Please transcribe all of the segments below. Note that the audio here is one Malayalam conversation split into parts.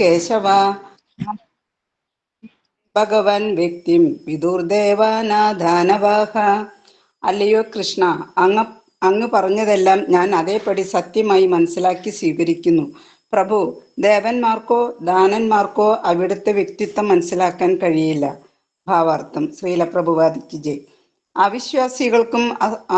കേശവ. ഭഗവൻ വ്യക്തിം വിദൂർദേവാനാധാനവാഹ അല്ലയോ കൃഷ്ണ അങ്ങ് അങ്ങ് പറഞ്ഞതെല്ലാം ഞാൻ അതേപടി സത്യമായി മനസ്സിലാക്കി സ്വീകരിക്കുന്നു. പ്രഭു ദേവന്മാർക്കോ ദാനന്മാർക്കോ അവിടുത്തെ വ്യക്തിത്വം മനസ്സിലാക്കാൻ കഴിയില്ല. ഭാവാർത്ഥം ശ്രീലപ്രഭുവാദിക്ക് ജയ്. അവിശ്വാസികൾക്കും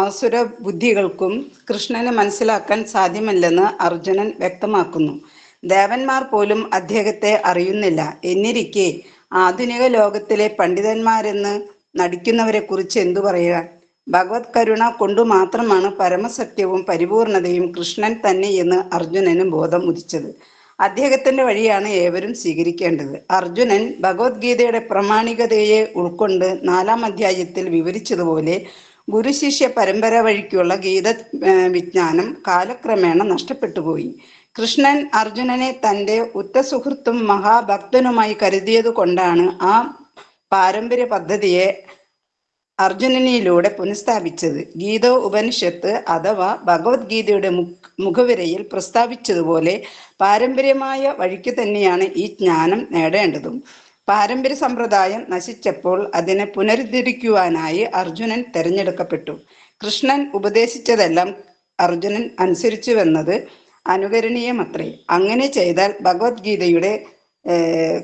അസുര ബുദ്ധികൾക്കും കൃഷ്ണനെ മനസ്സിലാക്കാൻ സാധ്യമല്ലെന്ന് അർജുനൻ വ്യക്തമാക്കുന്നു. ദേവന്മാർ പോലും അദ്ദേഹത്തെ അറിയുന്നില്ല. എന്നിരിക്കെ ആധുനിക ലോകത്തിലെ പണ്ഡിതന്മാരെന്ന് നടിക്കുന്നവരെ കുറിച്ച് എന്തു പറയുക ഭഗവത് കരുണ കൊണ്ടു മാത്രമാണ് പരമസത്യവും പരിപൂർണതയും കൃഷ്ണൻ തന്നെ എന്ന് അർജുനന് ബോധം ഉദിച്ചത്. അദ്ദേഹത്തിന്റെ വഴിയാണ് ഏവരും സ്വീകരിക്കേണ്ടത്. അർജുനൻ ഭഗവത്ഗീതയുടെ പ്രാമാണികതയെ ഉൾക്കൊണ്ട് നാലാം അധ്യായത്തിൽ വിവരിച്ചതുപോലെ ഗുരുശിഷ്യ പരമ്പര വഴിക്കുള്ള ഗീത വിജ്ഞാനം കാലക്രമേണ നഷ്ടപ്പെട്ടുപോയി. കൃഷ്ണൻ അർജുനനെ തന്റെ ഉറ്റ സുഹൃത്തും മഹാഭക്തനുമായി കരുതിയത് കൊണ്ടാണ് ആ പാരമ്പര്യ പദ്ധതിയെ അർജുനനിലൂടെ പുനഃസ്ഥാപിച്ചത്. ഗീത ഉപനിഷത്ത് അഥവാ ഭഗവത്ഗീതയുടെ മുഖ- മുഖവിരയിൽ പ്രസ്താവിച്ചതുപോലെ പാരമ്പര്യമായ വഴിക്ക് തന്നെയാണ് ഈ ജ്ഞാനം നേടേണ്ടതും. പാരമ്പര്യ സമ്പ്രദായം നശിച്ചപ്പോൾ അതിനെ പുനരുദ്ധരിക്കുവാനായി അർജുനൻ തെരഞ്ഞെടുക്കപ്പെട്ടു. കൃഷ്ണൻ ഉപദേശിച്ചതെല്ലാം അർജുനൻ അനുസരിച്ചുവെന്നത് അനുകരണീയമത്രേ. അങ്ങനെ ചെയ്താൽ ഭഗവത്ഗീതയുടെ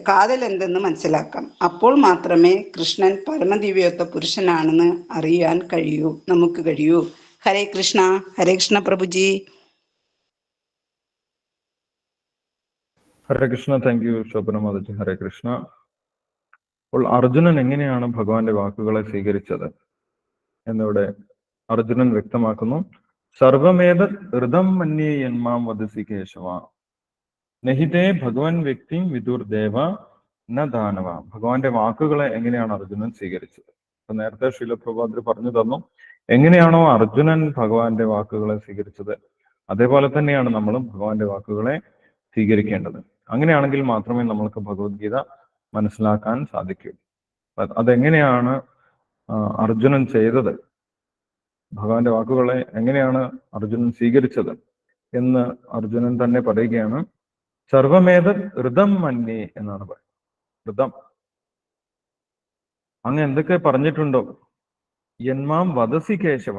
കാതൽ എന്തെന്ന് മനസ്സിലാക്കാം. അപ്പോൾ മാത്രമേ കൃഷ്ണൻ പരമദിവ്യത്വ പുരുഷനാണെന്ന് അറിയാൻ കഴിയൂ നമുക്ക് കഴിയൂ. Hare Krishna Hare Krishna പ്രഭുജി. Hare Krishna thank you Shobhana Mataji. ഹരേ കൃഷ്ണ. അപ്പോൾ അർജുനൻ എങ്ങനെയാണ് ഭഗവാന്റെ വാക്കുകളെ സ്വീകരിച്ചത്? എന്നിവിടെ അർജുനൻ വ്യക്തമാക്കുന്നു. സർവമേത ഋതം മന്യേ യന്മാം വധസി കേശവ. നഹിതേ ഭഗവൻ വ്യക്തി വിദുർ ദേവ ന ദാനവ. ഭഗവാന്റെ വാക്കുകളെ എങ്ങനെയാണ് അർജുനൻ സ്വീകരിച്ചത്? അപ്പൊ നേരത്തെ ശീലപ്രഭാതർ പറഞ്ഞു തന്നു എങ്ങനെയാണോ അർജുനൻ ഭഗവാന്റെ വാക്കുകളെ സ്വീകരിച്ചത്? അതേപോലെ തന്നെയാണ് നമ്മളും ഭഗവാന്റെ വാക്കുകളെ സ്വീകരിക്കേണ്ടത്. അങ്ങനെയാണെങ്കിൽ മാത്രമേ നമ്മൾക്ക് ഭഗവത്ഗീത മനസ്സിലാക്കാൻ സാധിക്കൂ. അത് അതെങ്ങനെയാണ് അർജുനൻ ചെയ്തത്? ഭഗവാന്റെ വാക്കുകളെ എങ്ങനെയാണ് അർജുനൻ സ്വീകരിച്ചത് എന്ന് അർജുനൻ തന്നെ പറയുകയാണ്. സർവമേത ഋതം മന്യേ എന്നാണ് പറയുന്നത്. ഋതം. അങ്ങ് എന്തൊക്കെ പറഞ്ഞിട്ടുണ്ടോ? യന്മാം വദസി കേശവ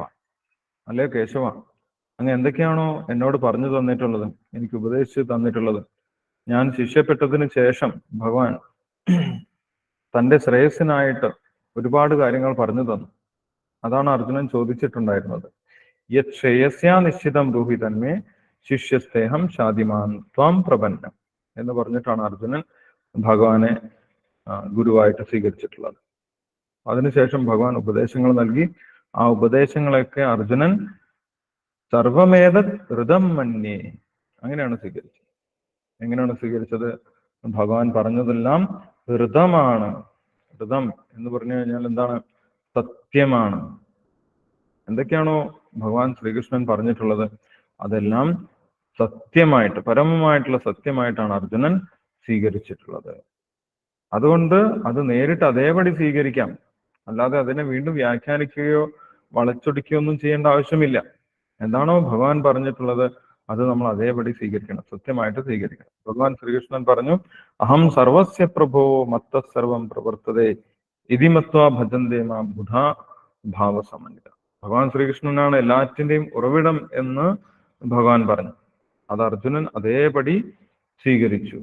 അല്ലയോ കേശവ അങ്ങ് എന്തൊക്കെയാണോ എന്നോട് പറഞ്ഞു തന്നിട്ടുള്ളത് എനിക്ക് ഉപദേശിച്ച് തന്നിട്ടുള്ളത്. ഞാൻ ശിഷ്യപ്പെട്ടതിന് ശേഷം ഭഗവാൻ തന്റെ ശ്രേയസ്സിനായിട്ട് ഒരുപാട് കാര്യങ്ങൾ പറഞ്ഞു തന്നു. അതാണ് അർജുനൻ ചോദിച്ചിട്ടുണ്ടായിരുന്നത്. യത് ശ്രേയസ്യാ നിശ്ചിതം ബ്രൂഹി തന്മേ ശിഷ്യസ്തേഹം ഷാദിമാൻ ത്വം പ്രപന്നം എന്ന് പറഞ്ഞിട്ടാണ് അർജുനൻ ഭഗവാനെ ഗുരുവായിട്ട് സ്വീകരിച്ചിട്ടുള്ളത്. അതിനുശേഷം ഭഗവാൻ ഉപദേശങ്ങൾ നൽകി. ആ ഉപദേശങ്ങളൊക്കെ അർജുനൻ സർവമേത ഋതം മന്യേ. അങ്ങനെയാണ് സ്വീകരിച്ചത്. എങ്ങനെയാണ് സ്വീകരിച്ചത്? ഭഗവാൻ പറഞ്ഞതെല്ലാം ഋതമാണ് ഋതം എന്ന് പറഞ്ഞു കഴിഞ്ഞാൽ എന്താണ്? സത്യമാണ്. എന്തൊക്കെയാണോ ഭഗവാൻ ശ്രീകൃഷ്ണൻ പറഞ്ഞിട്ടുള്ളത്? അതെല്ലാം സത്യമായിട്ട് പരമമായിട്ടുള്ള സത്യമായിട്ടാണ് അർജുനൻ സ്വീകരിച്ചിട്ടുള്ളത്. അതുകൊണ്ട് അത് നേരിട്ട് അതേപടി സ്വീകരിക്കാം. അല്ലാതെ അതിനെ വീണ്ടും വ്യാഖ്യാനിക്കുകയോ വളച്ചൊടിക്കുകയോ ഒന്നും ചെയ്യേണ്ട ആവശ്യമില്ല. എന്താണോ ഭഗവാൻ പറഞ്ഞിട്ടുള്ളത് അത് നമ്മൾ അതേപടി സ്വീകരിക്കണം സത്യമായിട്ട് സ്വീകരിക്കണം. ഭഗവാൻ ശ്രീകൃഷ്ണൻ പറഞ്ഞു അഹം സർവസ്യ പ്രഭോ മത്ത സർവം പ്രവർത്തതേ ഇതിമത്വ ഭജന്തേ മാ ബുധ ഭാവസമന്വിത. ഭഗവാൻ ശ്രീകൃഷ്ണനാണ് എല്ലാറ്റിന്റെയും ഉറവിടം എന്ന് ഭഗവാൻ പറഞ്ഞു. അത് അർജുനൻ അതേപടി സ്വീകരിച്ചു.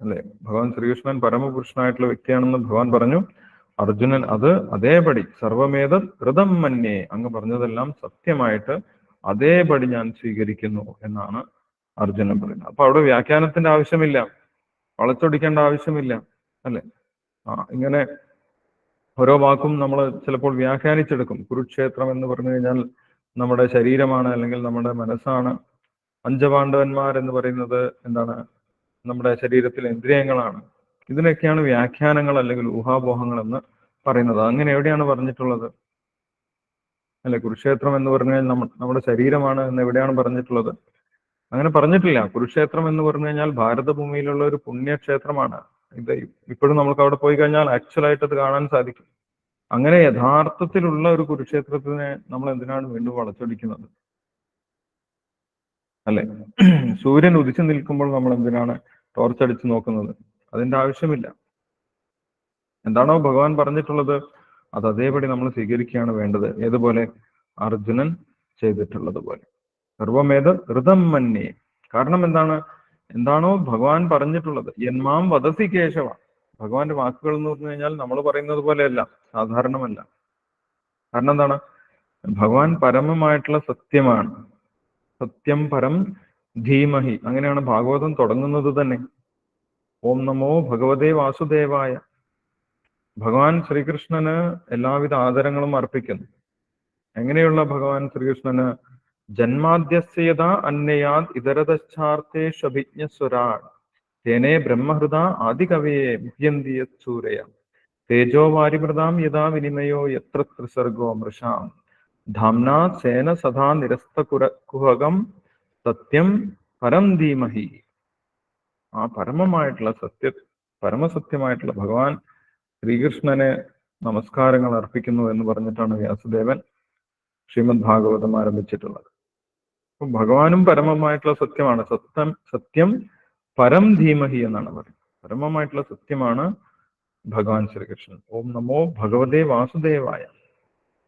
അല്ലെ? ഭഗവാൻ ശ്രീകൃഷ്ണൻ പരമപുരുഷനായിട്ടുള്ള വ്യക്തിയാണെന്ന് ഭഗവാൻ പറഞ്ഞു. അർജുനൻ അത് അതേപടി സർവമേത ഋതം മന്യേ അങ്ങ് പറഞ്ഞതെല്ലാം സത്യമായിട്ട് അതേപടി ഞാൻ സ്വീകരിക്കുന്നു എന്നാണ് അർജുനൻ പറയുന്നത്. അപ്പൊ അവിടെ വ്യാഖ്യാനത്തിന്റെ ആവശ്യമില്ല. വളച്ചൊടിക്കേണ്ട ആവശ്യമില്ല. അല്ലെ? ആ ഇങ്ങനെ ഓരോ വാക്കും നമ്മൾ ചിലപ്പോൾ വ്യാഖ്യാനിച്ചെടുക്കും. കുരുക്ഷേത്രം എന്ന് പറഞ്ഞു കഴിഞ്ഞാൽ നമ്മുടെ ശരീരമാണ് അല്ലെങ്കിൽ നമ്മുടെ മനസ്സാണ്. പഞ്ചപാണ്ഡവന്മാർ എന്ന് പറയുന്നത് എന്താണ്? നമ്മുടെ ശരീരത്തിലെ ഇന്ദ്രിയങ്ങളാണ്. ഇതിനൊക്കെയാണ് വ്യാഖ്യാനങ്ങൾ അല്ലെങ്കിൽ ഊഹാപോഹങ്ങൾ എന്ന് പറയുന്നത്. അങ്ങനെ എവിടെയാണ് പറഞ്ഞിട്ടുള്ളത്? അല്ലെ കുരുക്ഷേത്രം എന്ന് പറഞ്ഞാൽ നമ്മ നമ്മുടെ ശരീരമാണ് എന്ന് എവിടെയാണ് പറഞ്ഞിട്ടുള്ളത്? അങ്ങനെ പറഞ്ഞിട്ടില്ല. കുരുക്ഷേത്രം എന്ന് പറഞ്ഞു കഴിഞ്ഞാൽ ഭാരതഭൂമിയിലുള്ള ഒരു പുണ്യക്ഷേത്രമാണ്. ഇത് ഇപ്പോഴും നമുക്ക് അവിടെ പോയി കഴിഞ്ഞാൽ ആക്ച്വലായിട്ട് അത് കാണാൻ സാധിക്കും. അങ്ങനെ യഥാർത്ഥത്തിലുള്ള ഒരു കുരുക്ഷേത്രത്തിനെ നമ്മൾ എന്തിനാണ് വീണ്ടും വളച്ചൊടിക്കുന്നത്? അല്ലെ? സൂര്യൻ ഉദിച്ചു നിൽക്കുമ്പോൾ നമ്മൾ എന്തിനാണ് ടോർച്ച് അടിച്ച് നോക്കുന്നത്? അതിന്റെ ആവശ്യമില്ല. എന്താണോ ഭഗവാൻ പറഞ്ഞിട്ടുള്ളത് അത് അതേപടി നമ്മൾ സ്വീകരിക്കുകയാണ് വേണ്ടത്. ഏതുപോലെ? അർജുനൻ ചെയ്തിട്ടുള്ളത് പോലെ സർവമേത ഋതം മന്യേ. കാരണം എന്താണ്? എന്താണോ ഭഗവാൻ പറഞ്ഞിട്ടുള്ളത്. എന്മാം വദസി കേശവ. ഭഗവാന്റെ വാക്കുകൾ എന്ന് പറഞ്ഞു കഴിഞ്ഞാൽ നമ്മൾ പറയുന്നത് പോലെയല്ല സാധാരണമല്ല. കാരണം എന്താണ്? ഭഗവാൻ പരമമായിട്ടുള്ള സത്യമാണ്. സത്യം പരം ധീമഹി. അങ്ങനെയാണ് ഭാഗവതം തുടങ്ങുന്നത് തന്നെ. ഓം നമോ ഭഗവതേ വാസുദേവായ. ഭഗവാൻ ശ്രീകൃഷ്ണന് എല്ലാവിധ ആദരങ്ങളും അർപ്പിക്കുന്നു. എങ്ങനെയുള്ള ഭഗവാൻ ശ്രീകൃഷ്ണന്? ജന്മാദ്യസ്യത അന്യയാത് ഇതരതശ്ചാർത്ഥേഷഭിജ്ഞസ്വരാട് തേനെ ബ്രഹ്മഹൃദ ആദികവയെ മുഹ്യന്തി സൂരയ തേജോ വാരിമൃതാം യഥാ വിനിമയോ എത്ര ത്രിസർഗോ മൃഷാം. ധാംനാ സേന സദാ നിരസ്ത കുഹകം സത്യം പരം ധീമഹി ആ പരമമായിട്ടുള്ള സത്യ പരമസത്യമായിട്ടുള്ള ഭഗവാൻ ശ്രീകൃഷ്ണനെ നമസ്കാരങ്ങൾ അർപ്പിക്കുന്നു എന്ന് പറഞ്ഞിട്ടാണ് വ്യാസദേവൻ ശ്രീമദ് ഭാഗവതം ആരംഭിച്ചിട്ടുള്ളത്. അപ്പൊ ഭഗവാനും പരമമായിട്ടുള്ള സത്യമാണ്. സത്യം സത്യം പരം ധീമഹി എന്നാണ് പറയുന്നത്. പരമമായിട്ടുള്ള സത്യമാണ് ഭഗവാൻ ശ്രീകൃഷ്ണൻ. ഓം നമോ ഭഗവതേ വാസുദേവായ.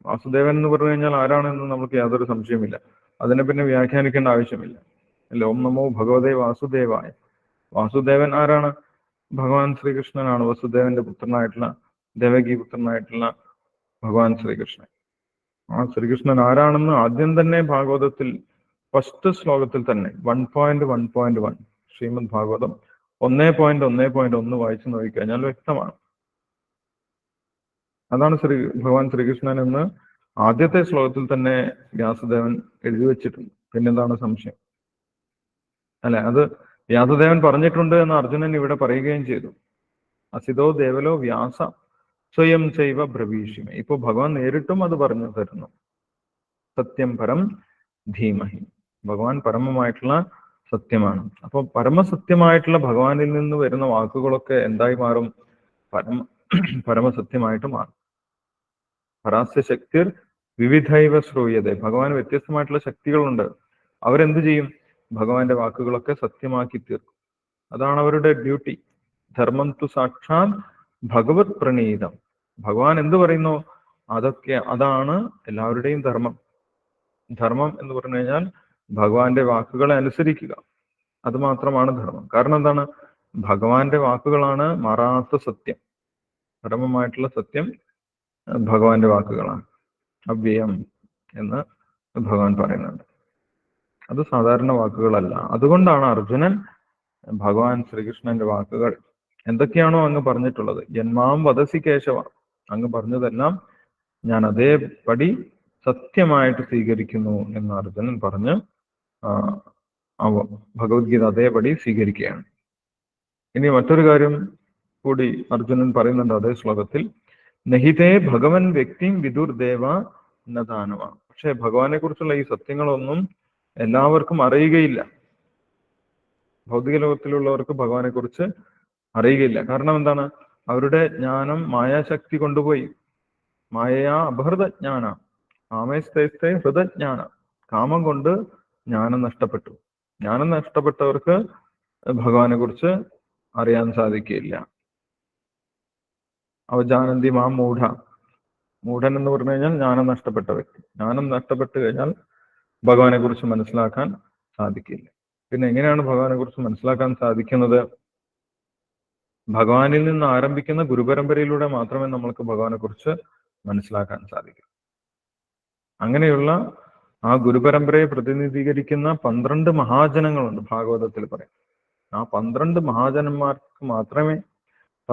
വാസുദേവൻ എന്ന് പറഞ്ഞു കഴിഞ്ഞാൽ ആരാണെന്ന് നമുക്ക് യാതൊരു സംശയമില്ല അതിനെ പിന്നെ വ്യാഖ്യാനിക്കേണ്ട ആവശ്യമില്ല. അല്ല? ഓം നമോ ഭഗവതേ വാസുദേവായ. വാസുദേവൻ ആരാണ്? ഭഗവാൻ ശ്രീകൃഷ്ണനാണ്. വസുദേവന്റെ പുത്രനായിട്ടുള്ള ദേവകി പുത്രനായിട്ടുള്ള ഭഗവാൻ ശ്രീകൃഷ്ണൻ. ആ ശ്രീകൃഷ്ണൻ ആരാണെന്ന് ആദ്യം തന്നെ ഭാഗവതത്തിൽ ഫസ്റ്റ് ശ്ലോകത്തിൽ തന്നെ one point one point one Shrimad Bhagavatam ഒന്നേ പോയിന്റ് ഒന്നേ പോയിന്റ് ഒന്ന് വായിച്ചു നോക്കിക്കഴിഞ്ഞാൽ വ്യക്തമാണ്. അതാണ് ശ്രീ ഭഗവാൻ ശ്രീകൃഷ്ണൻ എന്ന് ആദ്യത്തെ ശ്ലോകത്തിൽ തന്നെ വ്യാസദേവൻ എഴുതി വെച്ചിട്ടുണ്ട്. പിന്നെന്താണ് സംശയം? അല്ലെ? അത് വ്യാസദേവൻ പറഞ്ഞിട്ടുണ്ട് എന്ന് അർജുനൻ ഇവിടെ പറയുകയും ചെയ്തു. അസിതോ ദേവലോ വ്യാസ സ്വയം ചെയ്വ ബ്രവീഷിമ ഇപ്പൊ ഭഗവാൻ നേരിട്ടും അത് പറഞ്ഞു തരുന്നു. സത്യം പരം ധീമഹി. ഭഗവാൻ പരമമായിട്ടുള്ള സത്യമാണ്. അപ്പൊ പരമസത്യമായിട്ടുള്ള ഭഗവാനിൽ നിന്ന് വരുന്ന വാക്കുകളൊക്കെ എന്തായി മാറും? പരമ പരമസത്യമായിട്ട് മാറും. പരാസ്യ ശക്തിർ വിവിധൈവ ശ്രൂയത. ഭഗവാൻ വ്യത്യസ്തമായിട്ടുള്ള ശക്തികളുണ്ട്. അവരെന്ത് ചെയ്യും? ഭഗവാന്റെ വാക്കുകളൊക്കെ സത്യമാക്കി തീർക്കും. അതാണ് അവരുടെ ഡ്യൂട്ടി. ധർമ്മം തു സാക്ഷാത് ഭഗവത് പ്രണീതം. ഭഗവാൻ എന്ത് പറയുന്നു? അതൊക്കെ അതാണ് എല്ലാവരുടെയും ധർമ്മം. ധർമ്മം എന്ന് പറഞ്ഞു കഴിഞ്ഞാൽ ഭഗവാന്റെ വാക്കുകളെ അനുസരിക്കുക. അത് മാത്രമാണ് ധർമ്മം. കാരണം എന്താണ്? ഭഗവാന്റെ വാക്കുകളാണ് മാറാത്ത സത്യം. പരമമായിട്ടുള്ള സത്യം ഭഗവാന്റെ വാക്കുകളാണ്. അവ്യയം എന്ന് ഭഗവാൻ പറയുന്നുണ്ട്. അത് സാധാരണ വാക്കുകളല്ല. അതുകൊണ്ടാണ് അർജുനൻ ഭഗവാൻ ശ്രീകൃഷ്ണന്റെ വാക്കുകൾ എന്തൊക്കെയാണോ അങ്ങ് പറഞ്ഞിട്ടുള്ളത്. ജന്മാം വദസി കേശവ അങ്ങ് പറഞ്ഞതെല്ലാം ഞാൻ അതേപടി സത്യമായിട്ട് സ്വീകരിക്കുന്നു എന്ന് അർജുനൻ പറഞ്ഞ് ഭഗവത്ഗീത അതേപടി സ്വീകരിക്കുകയാണ്. ഇനി മറ്റൊരു കാര്യം കൂടി അർജുനൻ പറയുന്നുണ്ട് അതേ ശ്ലോകത്തിൽ. നഹിതേ ഭഗവൻ വ്യക്തിയും വിദുർ ദേവ നദാനവ. പക്ഷെ ഭഗവാനെ കുറിച്ചുള്ള ഈ സത്യങ്ങളൊന്നും എല്ലാവർക്കും അറിയുകയില്ല. ഭൗതിക ലോകത്തിലുള്ളവർക്ക് ഭഗവാനെ കുറിച്ച് അറിയുകയില്ല. കാരണം എന്താണ്? അവരുടെ ജ്ഞാനം മായാശക്തി കൊണ്ടുപോയി. മായയാ അപഹൃത ജ്ഞാന കാമേസ്തേസ്തേ ഹൃതജ്ഞാന കാമം കൊണ്ട് ജ്ഞാനം നഷ്ടപ്പെട്ടു. ജ്ഞാനം നഷ്ടപ്പെട്ടവർക്ക് ഭഗവാനെ കുറിച്ച് അറിയാൻ സാധിക്കുകയില്ല. അവജാനന്തി മാ മൂഢ. മൂഢൻ എന്ന് പറഞ്ഞു കഴിഞ്ഞാൽ ജ്ഞാനം നഷ്ടപ്പെട്ട വ്യക്തി. ജ്ഞാനം നഷ്ടപ്പെട്ടു കഴിഞ്ഞാൽ ഭഗവാനെ കുറിച്ച് മനസ്സിലാക്കാൻ സാധിക്കില്ല. പിന്നെ എങ്ങനെയാണ് ഭഗവാനെ കുറിച്ച് മനസ്സിലാക്കാൻ സാധിക്കുന്നത്? ഭഗവാനിൽ നിന്ന് ആരംഭിക്കുന്ന ഗുരുപരമ്പരയിലൂടെ മാത്രമേ നമ്മൾക്ക് ഭഗവാനെ കുറിച്ച് മനസ്സിലാക്കാൻ സാധിക്കൂ. അങ്ങനെയുള്ള ആ ഗുരുപരമ്പരയെ പ്രതിനിധീകരിക്കുന്ന പന്ത്രണ്ട് മഹാജനങ്ങളുണ്ട് ഭാഗവതത്തിൽ പറയും. ആ പന്ത്രണ്ട് മഹാജനന്മാർക്ക് മാത്രമേ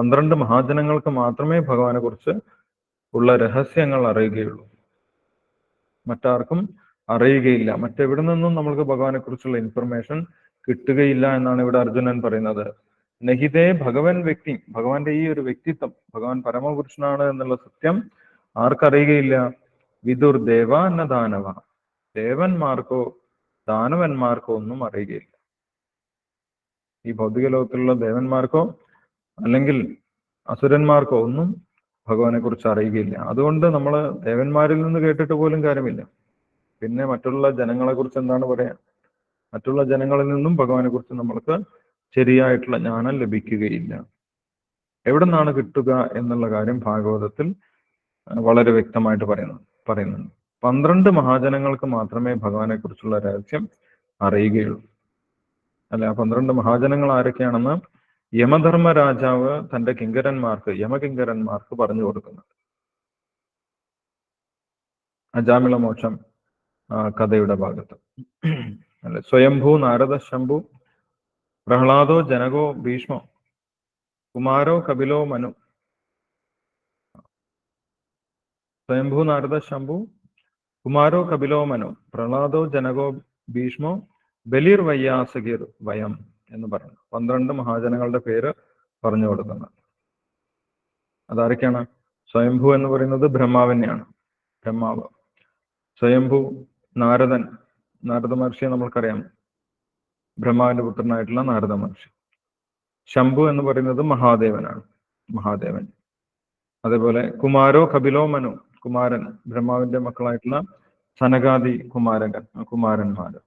പന്ത്രണ്ട് മഹാജനങ്ങൾക്ക് മാത്രമേ ഭഗവാനെ കുറിച്ച് ഉള്ള രഹസ്യങ്ങൾ അറിയുകയുള്ളൂ. മറ്റാർക്കും അറിയുകയില്ല. മറ്റെവിടെ നിന്നും നമ്മൾക്ക് ഭഗവാനെ കുറിച്ചുള്ള ഇൻഫർമേഷൻ കിട്ടുകയില്ല എന്നാണ് ഇവിടെ അർജുനൻ പറയുന്നത്. നഹിതേ ഭഗവൻ വ്യക്തി ഭഗവാന്റെ ഈ ഒരു വ്യക്തിത്വം ഭഗവാൻ പരമപുരുഷനാണ് എന്നുള്ള സത്യം ആർക്കറിയുകയില്ല? വിദുർ ദേവ എന്ന ദാനവ. ദേവന്മാർക്കോ ദാനവന്മാർക്കോ ഒന്നും അറിയുകയില്ല. ഈ ഭൗതിക ലോകത്തിലുള്ള ദേവന്മാർക്കോ അല്ലെങ്കിൽ അസുരന്മാർക്കോ ഒന്നും ഭഗവാനെ കുറിച്ച് അറിയുകയില്ല. അതുകൊണ്ട് നമ്മൾ ദേവന്മാരിൽ നിന്ന് കേട്ടിട്ട് പോലും കാര്യമില്ല. പിന്നെ മറ്റുള്ള ജനങ്ങളെ കുറിച്ച് എന്താണ് പറയാ? മറ്റുള്ള ജനങ്ങളിൽ നിന്നും ഭഗവാനെ കുറിച്ച് നമ്മൾക്ക് ശരിയായിട്ടുള്ള ജ്ഞാനം ലഭിക്കുകയില്ല. എവിടെ നിന്നാണ് കിട്ടുക എന്നുള്ള കാര്യം ഭാഗവതത്തിൽ വളരെ വ്യക്തമായിട്ട് പറയുന്നു പറയുന്നുണ്ട്. പന്ത്രണ്ട് മഹാജനങ്ങൾക്ക് മാത്രമേ ഭഗവാനെ കുറിച്ചുള്ള രഹസ്യം അറിയുകയുള്ളൂ. അല്ലെ ആ പന്ത്രണ്ട് മഹാജനങ്ങൾ ആരൊക്കെയാണെന്ന് യമധർമ്മ രാജാവ് തന്റെ കിങ്കരന്മാർക്ക് യമകിങ്കരന്മാർക്ക് പറഞ്ഞു കൊടുക്കുന്നുണ്ട് അജാമിള മോക്ഷം കഥയുടെ ഭാഗത്ത്. അല്ലെ? സ്വയംഭൂ നാരദ ശംഭു പ്രഹ്ലാദോ ജനകോ ഭീഷ്മോ കുമാരോ കപിലോ മനു. സ്വയംഭൂ നാരദ ശംഭു കുമാരോ കപിലോ മനു. പ്രഹ്ലാദോ ജനകോ ഭീഷ്മോ ബലിർ വയ്യാസകിർ വയം. എന്ന് പറയുന്നത് പന്ത്രണ്ട് മഹാജനങ്ങളുടെ പേര് പറഞ്ഞു കൊടുക്കുന്നത് അതാരൊക്കെയാണ്? സ്വയംഭു എന്ന് പറയുന്നത് ബ്രഹ്മാവിനെയാണ്. ബ്രഹ്മാവ്. സ്വയംഭു നാരദൻ നാരദ മഹർഷിയെ നമ്മൾക്കറിയാം. ബ്രഹ്മാവിന്റെ പുത്രനായിട്ടുള്ള നാരദ മഹർഷി. ശംഭു എന്ന് പറയുന്നത് മഹാദേവനാണ്. മഹാദേവൻ. അതേപോലെ കുമാരോ കപിലോ മനു കുമാരൻ ബ്രഹ്മാവിന്റെ മക്കളായിട്ടുള്ള സനകാദി കുമാരകൻ കുമാരന്മാര്.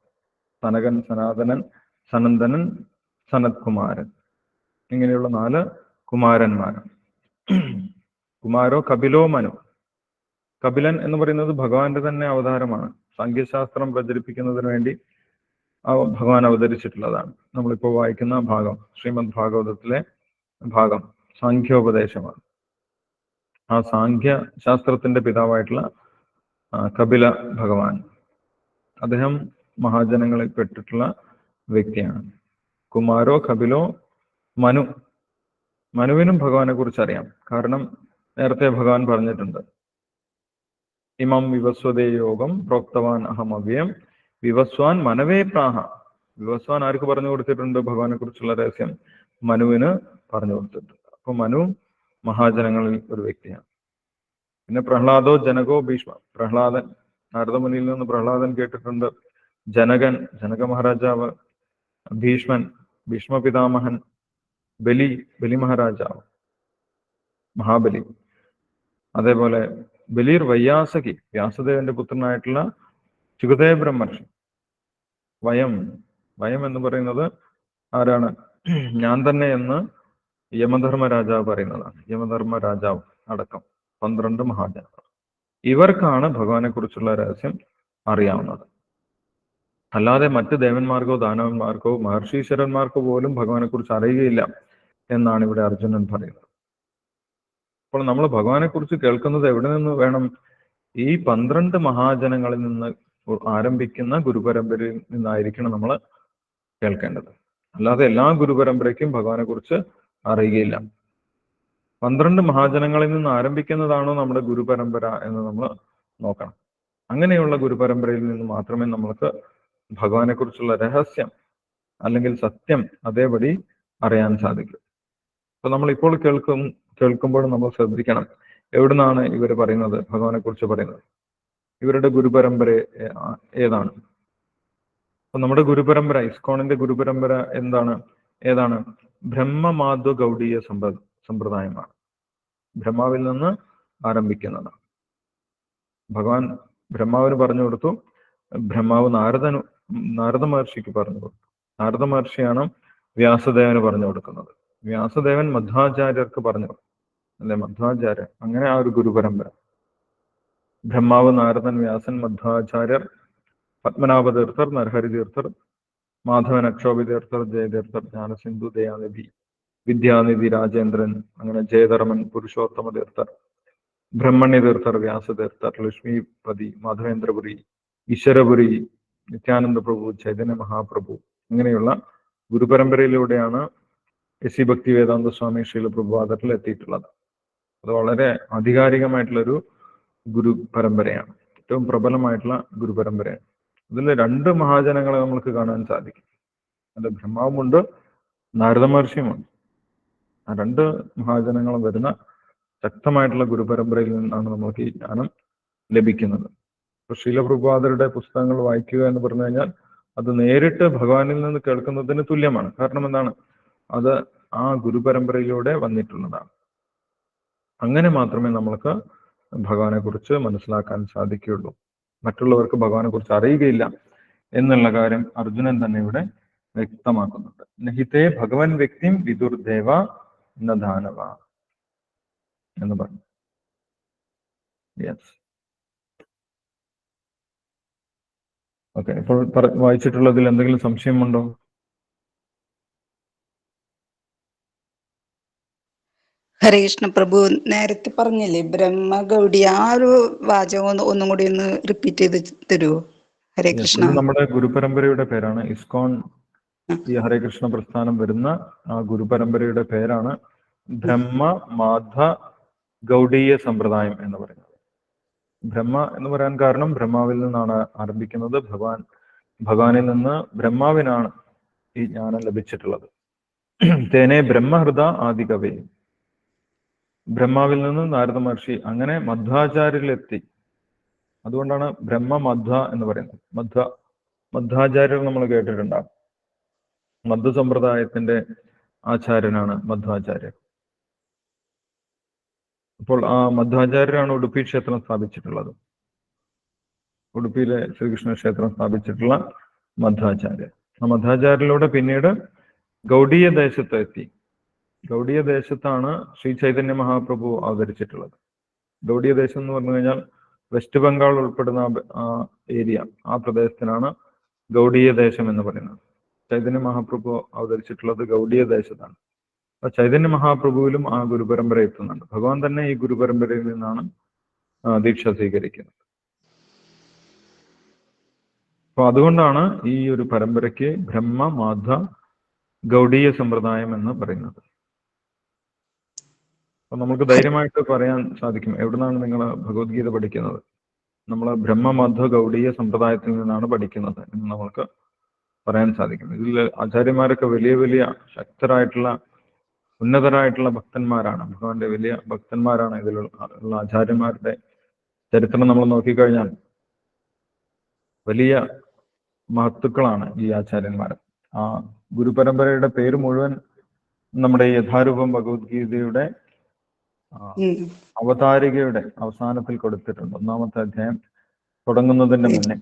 സനകൻ സനാതനൻ സനന്ദനൻ സനത് കുമാരൻ ഇങ്ങനെയുള്ള നാല് കുമാരന്മാരാണ്. കുമാരോ കപിലോ മനു. കപിലൻ എന്ന് പറയുന്നത് ഭഗവാന്റെ തന്നെ അവതാരമാണ്. സാങ്കേശാസ്ത്രം പ്രചരിപ്പിക്കുന്നതിന് വേണ്ടി ഭഗവാൻ അവതരിച്ചിട്ടുള്ളതാണ്. നമ്മളിപ്പോൾ വായിക്കുന്ന ഭാഗം ശ്രീമദ് ഭാഗവതത്തിലെ ഭാഗം സാഖ്യോപദേശമാണ്. ആ സാഖ്യ ശാസ്ത്രത്തിന്റെ പിതാവായിട്ടുള്ള കപില ഭഗവാൻ. അദ്ദേഹം മഹാജനങ്ങളിൽ പെട്ടിട്ടുള്ള വ്യക്തിയാണ്. കുമാരോ കപിലോ മനു. മനുവിനും ഭഗവാനെ കുറിച്ച് അറിയാം. കാരണം നേരത്തെ ഭഗവാൻ പറഞ്ഞിട്ടുണ്ട്. ഇമം വിവസ്വതേ യോഗം പ്രോക്തവാൻ അഹം അവ്യം വിവസ്വാൻ മനവേ പ്രാഹ. വിവസ്വാൻ ആർക്ക് പറഞ്ഞു കൊടുത്തിട്ടുണ്ട് ഭഗവാനെ കുറിച്ചുള്ള രഹസ്യം? മനുവിന് പറഞ്ഞു കൊടുത്തിട്ടുണ്ട്. അപ്പൊ മനു മഹാജനങ്ങളിൽ ഒരു വ്യക്തിയാണ്. പിന്നെ പ്രഹ്ലാദോ ജനകോ ഭീഷ്മ. പ്രഹ്ലാദൻ നാരദമുനിയിൽ നിന്ന് പ്രഹ്ലാദൻ കേട്ടിട്ടുണ്ട്. ജനകൻ ജനക മഹാരാജാവ് ഭീഷ്മൻ ഭീഷ്മ പിതാമഹൻ ബലി ബലി മഹാരാജാവ് മഹാബലി. അതേപോലെ ബലീർ വയ്യാസകി വ്യാസദേവന്റെ പുത്രനായിട്ടുള്ള സുഖദേവ ബ്രഹ്മർഷി. വയം വയം എന്ന് പറയുന്നത് ആരാണ്? ഞാൻ തന്നെ എന്ന് യമധർമ്മ രാജാവ് പറയുന്നതാണ്. യമധർമ്മ രാജാവ് അടക്കം പന്ത്രണ്ട് മഹാജനങ്ങൾ. ഇവർക്കാണ് ഭഗവാനെ കുറിച്ചുള്ള രഹസ്യം അറിയാവുന്നത്. അല്ലാതെ മറ്റ് ദേവന്മാർക്കോ ദാനവന്മാർക്കോ മഹർഷീശ്വരന്മാർക്കോ പോലും ഭഗവാനെ കുറിച്ച് അറിയുകയില്ല എന്നാണ് ഇവിടെ അർജുനൻ പറയുന്നത്. അപ്പോൾ നമ്മൾ ഭഗവാനെ കുറിച്ച് കേൾക്കുന്നത് എവിടെ നിന്ന് വേണം? ഈ പന്ത്രണ്ട് മഹാജനങ്ങളിൽ നിന്ന് ആരംഭിക്കുന്ന ഗുരുപരമ്പരയിൽ നിന്നായിരിക്കണം നമ്മൾ കേൾക്കേണ്ടത്. അല്ലാതെ എല്ലാ ഗുരുപരമ്പരയ്ക്കും ഭഗവാനെ കുറിച്ച് അറിയുകയില്ല. പന്ത്രണ്ട് മഹാജനങ്ങളിൽ നിന്ന് ആരംഭിക്കുന്നതാണോ നമ്മുടെ ഗുരുപരമ്പര എന്ന് നമ്മൾ നോക്കണം. അങ്ങനെയുള്ള ഗുരുപരമ്പരയിൽ നിന്ന് മാത്രമേ നമ്മൾക്ക് ഭഗവാനെ കുറിച്ചുള്ള രഹസ്യം അല്ലെങ്കിൽ സത്യം അതേപടി അറിയാൻ സാധിക്കും. അപ്പൊ നമ്മൾ ഇപ്പോൾ കേൾക്കും കേൾക്കുമ്പോൾ നമ്മൾ ശ്രദ്ധിക്കണം. എവിടുന്നാണ് ഇവർ പറയുന്നത്? ഭഗവാനെ കുറിച്ച് പറയുന്നത്. ഇവരുടെ ഗുരുപരമ്പര ഏതാണ്? അപ്പൊ നമ്മുടെ ഗുരുപരമ്പര ഇസ്കോണിന്റെ ഗുരുപരമ്പര എന്താണ്? ഏതാണ്? ബ്രഹ്മമാധു ഗൗഡീയ സമ്പ്ര സമ്പ്രദായമാണ്. ബ്രഹ്മാവിൽ നിന്ന് ആരംഭിക്കുന്നതാണ്. ഭഗവാൻ ബ്രഹ്മാവിന് പറഞ്ഞു കൊടുത്തു ബ്രഹ്മാവ് നാരദന് നാരദ മഹർഷിക്ക് പറഞ്ഞു കൊടുത്തു. നാരദ മഹർഷിയാണ് വ്യാസദേവന് പറഞ്ഞു കൊടുക്കുന്നത്. വ്യാസദേവൻ മധ്വാചാര്യർക്ക് പറഞ്ഞു കൊടുത്തു. അല്ലെ? മധ്വാചാര്യർ അങ്ങനെ ആ ഒരു ഗുരുപരമ്പര. ബ്രഹ്മാവ് നാരദൻ വ്യാസൻ മധ്വാചാര്യർ പത്മനാഭ തീർത്ഥർ നരഹരി തീർത്ഥർ മാധവൻ അക്ഷോഭി തീർത്ഥർ ജയതീർത്ഥർ ജ്ഞാനസിന്ധു ദയാനിധി വിദ്യാനിധി രാജേന്ദ്രൻ അങ്ങനെ ജയധർമ്മൻ പുരുഷോത്തമ തീർത്ഥർ ബ്രഹ്മണ്യ തീർത്ഥർ വ്യാസതീർത്ഥർ ലക്ഷ്മിപതി മാധവേന്ദ്രപുരി ഈശ്വരപുരി നിത്യാനന്ദ പ്രഭു ചൈതന്യ മഹാപ്രഭു ഇങ്ങനെയുള്ള ഗുരുപരമ്പരയിലൂടെയാണ് എസ് സി ഭക്തി വേദാന്ത സ്വാമി ശ്രീല പ്രഭുവാദത്തിൽ എത്തിയിട്ടുള്ളത്. അത് വളരെ ആധികാരികമായിട്ടുള്ളൊരു ഗുരു പരമ്പരയാണ് ഏറ്റവും പ്രബലമായിട്ടുള്ള ഗുരു പരമ്പരയാണ് ഇതിൽ രണ്ട് മഹാജനങ്ങളെ നമ്മൾക്ക് കാണാൻ സാധിക്കും. അത് ബ്രഹ്മാവുമുണ്ട് നാരദ മഹർഷിയുമുണ്ട്. ആ രണ്ട് മഹാജനങ്ങളും വരുന്ന ശക്തമായിട്ടുള്ള ഗുരുപരമ്പരയിൽ നിന്നാണ് നമുക്ക് ഈ ജ്ഞാനം ലഭിക്കുന്നത്. ശീലപ്രഭാതരുടെ പുസ്തകങ്ങൾ വായിക്കുക എന്ന് പറഞ്ഞു കഴിഞ്ഞാൽ അത് നേരിട്ട് ഭഗവാനിൽ നിന്ന് കേൾക്കുന്നതിന് തുല്യമാണ്. കാരണം എന്താണ്? അത് ആ ഗുരുപരമ്പരയിലൂടെ വന്നിട്ടുള്ളതാണ്. അങ്ങനെ മാത്രമേ നമ്മൾക്ക് ഭഗവാനെ കുറിച്ച് മനസ്സിലാക്കാൻ സാധിക്കുകയുള്ളൂ. മറ്റുള്ളവർക്ക് ഭഗവാനെ കുറിച്ച് അറിയുകയില്ല എന്നുള്ള കാര്യം അർജുനൻ തന്നെ ഇവിടെ വ്യക്തമാക്കുന്നുണ്ട്. നഹിതേ ഭഗവൻ വ്യക്തിം വിദുർദേവ ന ദാനവ എന്ന് പറഞ്ഞു. Yes okay. ഇപ്പോൾ വായിച്ചിട്ടുള്ളതിൽ എന്തെങ്കിലും സംശയമുണ്ടോ? ഹരേ കൃഷ്ണ പ്രഭു നേരത്തെ പറഞ്ഞില്ലേ ബ്രഹ്മഗൗഡി ആ ഒരു വാചകം ഒന്നും കൂടി ഒന്ന് റിപ്പീറ്റ് ചെയ്ത് തരുമോ ഹരേ കൃഷ്ണ. നമ്മുടെ ഗുരുപരമ്പരയുടെ പേരാണ്. ഇസ്കോൺ. ഈ ഹരേകൃഷ്ണ പ്രസ്ഥാനം വരുന്ന ആ ഗുരുപരമ്പരയുടെ പേരാണ് ബ്രഹ്മ മാധ ഗൗഡീയ സമ്പ്രദായം എന്ന് പറയുന്നത്. ബ്രഹ്മ എന്ന് പറയാൻ കാരണം ബ്രഹ്മാവിൽ നിന്നാണ് ആരംഭിക്കുന്നത്. ഭഗവാൻ ഭഗവാനിൽ നിന്ന് ബ്രഹ്മാവിനാണ് ഈ ജ്ഞാനം ലഭിച്ചിട്ടുള്ളത്. തേനെ ബ്രഹ്മഹൃദ ആദികവേ. ബ്രഹ്മാവിൽ നിന്ന് നാരദ മഹർഷി അങ്ങനെ മധ്വാചാര്യരിലെത്തി. അതുകൊണ്ടാണ് ബ്രഹ്മ മധ്വ എന്ന് പറയുന്നത്. മധ്വ മധ്വാചാര്യർ നമ്മൾ കേട്ടിട്ടുണ്ടാകും. മധ്വ സമ്പ്രദായത്തിന്റെ ആചാര്യനാണ് മധ്വാചാര്യർ. അപ്പോൾ ആ മധ്വാചാര്യരാണ് ഉടുപ്പി ക്ഷേത്രം സ്ഥാപിച്ചിട്ടുള്ളത്. ഉടുപ്പിയിലെ ശ്രീകൃഷ്ണ ക്ഷേത്രം സ്ഥാപിച്ചിട്ടുള്ള മധ്വാചാര്യർ. ആ മധ്വാചാര്യരിലൂടെ പിന്നീട് ഗൗഡീയ ദേശത്ത് എത്തി. ഗൗഡീയ ദേശത്താണ് ശ്രീ ചൈതന്യ മഹാപ്രഭു അവതരിച്ചിട്ടുള്ളത്. ഗൗഡീയ ദേശം എന്ന് പറഞ്ഞു കഴിഞ്ഞാൽ വെസ്റ്റ് ബംഗാൾ ഉൾപ്പെടുന്ന ഏരിയ ആ പ്രദേശത്തിനാണ് ഗൗഡീയ ദേശം എന്ന് പറയുന്നത്. ചൈതന്യ മഹാപ്രഭു അവതരിച്ചിട്ടുള്ളത് ഗൗഡീയ ദേശത്താണ്. ചൈതന്യ മഹാപ്രഭുവിലും ആ ഗുരുപരമ്പര എത്തുന്നുണ്ട്. ഭഗവാൻ തന്നെ ഈ ഗുരുപരമ്പരയിൽ നിന്നാണ് ദീക്ഷ സ്വീകരിക്കുന്നത്. അപ്പൊ അതുകൊണ്ടാണ് ഈ ഒരു പരമ്പരയ്ക്ക് ബ്രഹ്മ മാധ ഗൗഡീയ സമ്പ്രദായം എന്ന് പറയുന്നത്. അപ്പൊ നമുക്ക് ധൈര്യമായിട്ട് പറയാൻ സാധിക്കും എവിടുന്നാണ് നിങ്ങൾ ഭഗവത്ഗീത പഠിക്കുന്നത്? നമ്മൾ ബ്രഹ്മ മധ ഗൗഡീയ സമ്പ്രദായത്തിൽ നിന്നാണ് പഠിക്കുന്നത് എന്ന് നമുക്ക് പറയാൻ സാധിക്കും. ഇതിൽ ആചാര്യന്മാരൊക്കെ വലിയ വലിയ ശക്തരായിട്ടുള്ള ഉന്നതരായിട്ടുള്ള ഭക്തന്മാരാണ്. ഭഗവാന്റെ വലിയ ഭക്തന്മാരാണ് ഇതിലുള്ള ആചാര്യന്മാരുടെ ചരിത്രം നമ്മൾ നോക്കിക്കഴിഞ്ഞാൽ വലിയ മഹത്തുക്കളാണ് ഈ ആചാര്യന്മാർ. ആ ഗുരുപരമ്പരയുടെ പേര് മുഴുവൻ നമ്മുടെ ഈ യഥാരൂപം ഭഗവത്ഗീതയുടെ ആ, അവതാരികയുടെ അവസാനത്തിൽ കൊടുത്തിട്ടുണ്ട്. ഒന്നാമത്തെ അധ്യായം തുടങ്ങുന്നതിന്റെ മുന്നേ.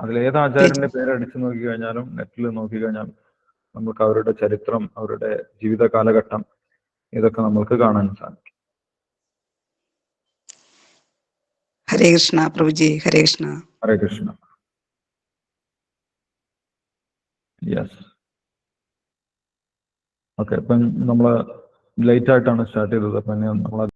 അതിൽ ഏത് ആചാര്യന്റെ പേര് അടിച്ചു നോക്കി കഴിഞ്ഞാലും നെറ്റിൽ നോക്കി കഴിഞ്ഞാൽ നമുക്ക് അവരുടെ ചരിത്രം അവരുടെ ജീവിത കാലഘട്ടം ഇതൊക്കെ നമ്മൾക്ക് കാണാൻ സാധിക്കും. ഹരേ കൃഷ്ണ പ്രഭുജി ഹരേ കൃഷ്ണ. ഹരേ കൃഷ്ണ. യെസ് ഓക്കെ ഇപ്പം നമ്മൾ ലേറ്റ് ആയിട്ടാണ് സ്റ്റാർട്ട് ചെയ്തത് അപ്പം നമ്മൾ